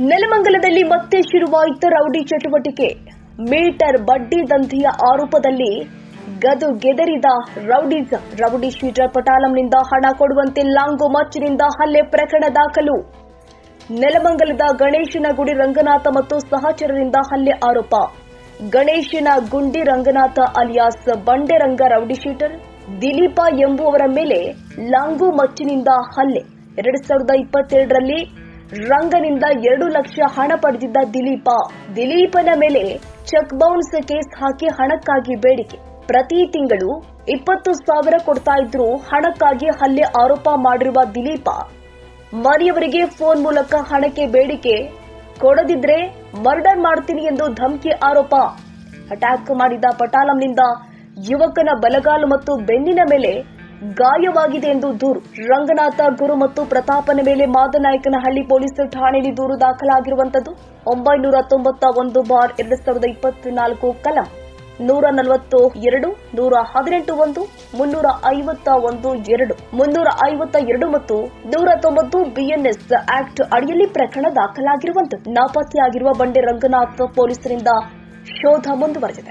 ನೆಲಮಂಗಲದಲ್ಲಿ ಮತ್ತೆ ಶುರುವಾಯಿತು ರೌಡಿ ಚಟುವಟಿಕೆ. ಮೀಟರ್ ಬಡ್ಡಿ ದಂಧೆಯ ಆರೋಪದಲ್ಲಿ ಗದು ಗೆದರಿದ ರೌಡಿಸ್ ರೌಡಿ ಶೀಟರ್ ಪಟಾಲಂನಿಂದ ಹಣ ಕೊಡುವಂತೆ ಲಾಂಗು ಮಚ್ಚಿನಿಂದ ಹಲ್ಲೆ ಪ್ರಕರಣ ದಾಖಲು. ನೆಲಮಂಗಲದ ಗಣೇಶನ ಗುಡಿ ರಂಗನಾಥ ಮತ್ತು ಸಹಚರರಿಂದ ಹಲ್ಲೆ ಆರೋಪ. ಗಣೇಶನ ಗುಂಡಿ Ranganatha alias Banderanga rowdy sheeter, Dileepa ಎಂಬುವರ ಮೇಲೆ ಲಾಂಗೋ ಮಚ್ಚಿನಿಂದ ಹಲ್ಲೆ. ಎರಡ್ ಸಾವಿರದ ಇಪ್ಪತ್ತೆರಡರಲ್ಲಿ ರಂಗನಿಂದ ಎರಡು ಲಕ್ಷ ಹಣ ಪಡೆದಿದ್ದ ದಿಲೀಪ. ದಿಲೀಪನ ಮೇಲೆ ಚೆಕ್ ಬೌನ್ಸ್ ಕೇಸ್ ಹಾಕಿ ಹಣಕ್ಕಾಗಿ ಬೇಡಿಕೆ. ಪ್ರತಿ ತಿಂಗಳು ಇಪ್ಪತ್ತು ಸಾವಿರ ಕೊಡ್ತಾ ಇದ್ರು ಹಣಕ್ಕಾಗಿ ಹಲ್ಲೆ ಆರೋಪ ಮಾಡಿರುವ ದಿಲೀಪ. ಮನೆಯವರಿಗೆ ಫೋನ್ ಮೂಲಕ ಹಣಕ್ಕೆ ಬೇಡಿಕೆ. ಕೊಡದಿದ್ರೆ ಮರ್ಡರ್ ಮಾಡ್ತೀನಿ ಎಂದು ಧಮಕಿ ಆರೋಪ. ಅಟ್ಯಾಕ್ ಮಾಡಿದ ಪಟಾಲಂನಿಂದ ಯುವಕನ ಬಲಗಾಲು ಮತ್ತು ಬೆನ್ನಿನ ಮೇಲೆ ಗಾಯವಾಗಿದೆ ಎಂದು ದೂರು. ರಂಗನಾಥ, ಗುರು ಮತ್ತು ಪ್ರತಾಪನ ಮೇಲೆ ಮಾದನಾಯಕನಹಳ್ಳಿ ಪೊಲೀಸ್ ಠಾಣೆಯಲ್ಲಿ ದೂರು ದಾಖಲಾಗಿರುವಂತದ್ದು ಒಂಬೈನೂರ ತೊಂಬತ್ತ ಒಂದು ಬಾರ್ ಎರಡು ಸಾವಿರದ ಇಪ್ಪತ್ನಾಲ್ಕು ಕಲಂ ನೂರ ನಲವತ್ತು ಎರಡು, ನೂರ ಹದಿನೆಂಟು ಒಂದು, ಮುನ್ನೂರ ಐವತ್ತ ಒಂದು ಎರಡು, ಮುನ್ನೂರ ಐವತ್ತ ಎರಡು ಮತ್ತು ನೂರ ತೊಂಬತ್ತು ಬಿಎನ್ಎಸ್ ಆಕ್ಟ್ ಅಡಿಯಲ್ಲಿ ಪ್ರಕರಣ ದಾಖಲಾಗಿರುವಂತೆ ನಾಪತ್ತೆಯಾಗಿರುವ ಬಂಡೆ ರಂಗನಾಥ್ ಪೊಲೀಸರಿಂದ ಶೋಧ ಮುಂದುವರೆದಿದೆ.